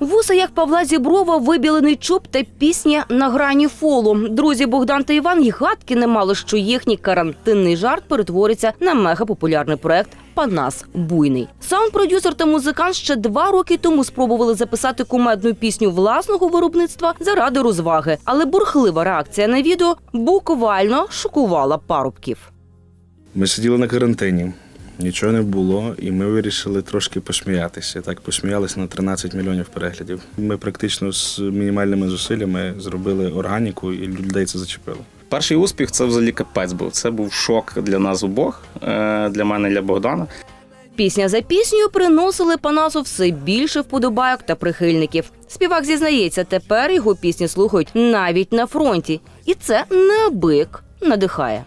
Вуса як Павла Зіброва, вибілений чуб та пісня на грані фолу. Друзі Богдан та Іван й гадки не мали, що їхній карантинний жарт перетвориться на мегапопулярний проект Панас Буйний. Саунд-продюсер та музикант ще два роки тому спробували записати кумедну пісню власного виробництва заради розваги, але бурхлива реакція на відео буквально шокувала парубків. Ми сиділи на карантині, нічого не було, і ми вирішили трошки посміятися. Так посміялися на 13 мільйонів переглядів. Ми практично з мінімальними зусиллями зробили органіку, і людей це зачепило. Перший успіх це взагалі капець був. Це був шок для нас обох, е, для мене для Богдана. Пісня за піснею приносили Панасу все більше вподобайок та прихильників. Співак зізнається, тепер його пісні слухають навіть на фронті, і це неабияк надихає.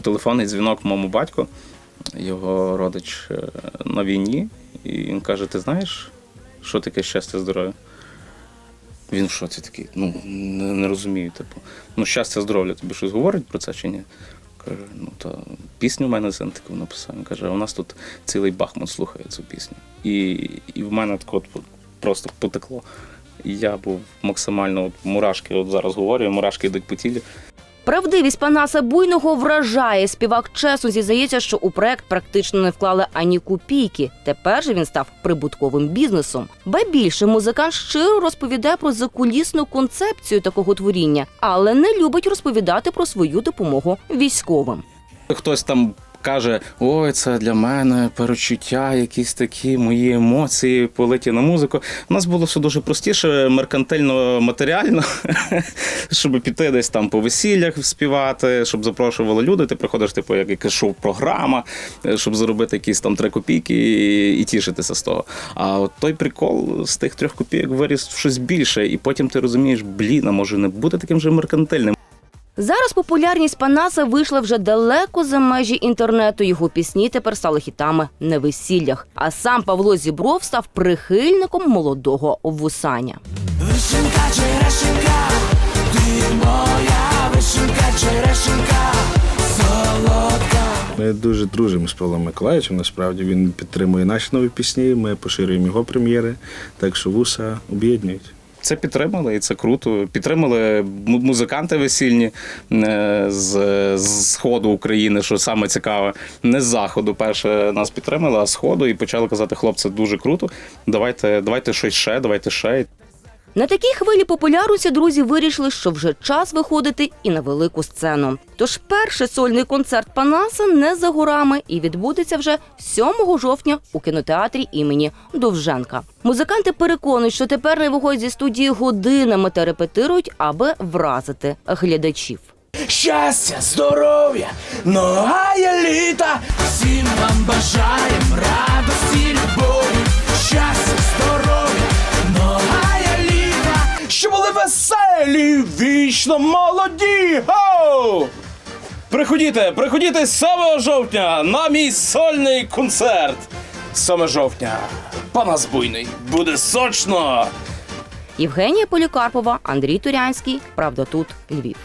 Був телефонний дзвінок моєму батьку, його родич е, на війні, і він каже: Ти знаєш, що таке щастя здоров'я? Він в шоці такий, ну не, не розумію. Типу, ну щастя, здоров'я, тобі щось говорить про це чи ні? Каже, ну та пісню в мене син таку написав. Він каже, у нас тут цілий Бахмут слухає цю пісню. І, і в мене так от просто потекло. Я був максимально от, мурашки, от зараз говорю, мурашки йдуть по тілі. Правдивість Панаса Буйного вражає. Співак чесно зізнається, що у проект практично не вклали ані копійки. Тепер же він став прибутковим бізнесом. Ба більше музикант щиро розповідає про закулісну концепцію такого творіння, але не любить розповідати про свою допомогу військовим. Хтось там каже: ой, це для мене перечуття, якісь такі мої емоції политі на музику. У нас було все дуже простіше, меркантильно матеріально, щоб піти десь там по весіллях співати, щоб запрошували люди. Ти приходиш, типу, як якась шоу-програма, щоб заробити якісь там три копійки і, і тішитися з того. А от той прикол з тих трьох копійок виріс в щось більше, і потім ти розумієш, блін, а може не бути таким же меркантильним. Зараз популярність Панаса вийшла вже далеко за межі інтернету. Його пісні тепер стали хітами на весіллях. А сам Павло Зібров став прихильником молодого вусаня. Вишенька, черешенька Ти моя вишенька, черешенька Солодка Ми дуже дружимо з Павлом Миколаївичем. Насправді він підтримує наші нові пісні. Ми поширюємо його прем'єри. Так що вуса об'єднують. Це підтримали, і це круто. Підтримали музиканти весільні е, з, сходу України, що саме цікаве. Не з заходу. Перше нас підтримали, а з сходу і почали казати, хлопці, дуже круто. Давайте, давайте щось ще, давайте ще. На такій хвилі популярності друзі вирішили, що вже час виходити і на велику сцену. Тож перший сольний концерт Панаса не за горами і відбудеться вже 7 жовтня у кінотеатрі імені Довженка. Музиканти переконують, що тепер не виходять зі студії годинами та репетирують, аби вразити глядачів. Щастя, здоров'я, нога є літа Всім вам бажаєм радості, вічно молоді Гоу! Приходіте, приходіте 7 жовтня на мій сольний концерт 7 жовтня, Панас Буйний, буде сочно! Євгенія Полікарпова, Андрій Турянський. Правда, тут Львів.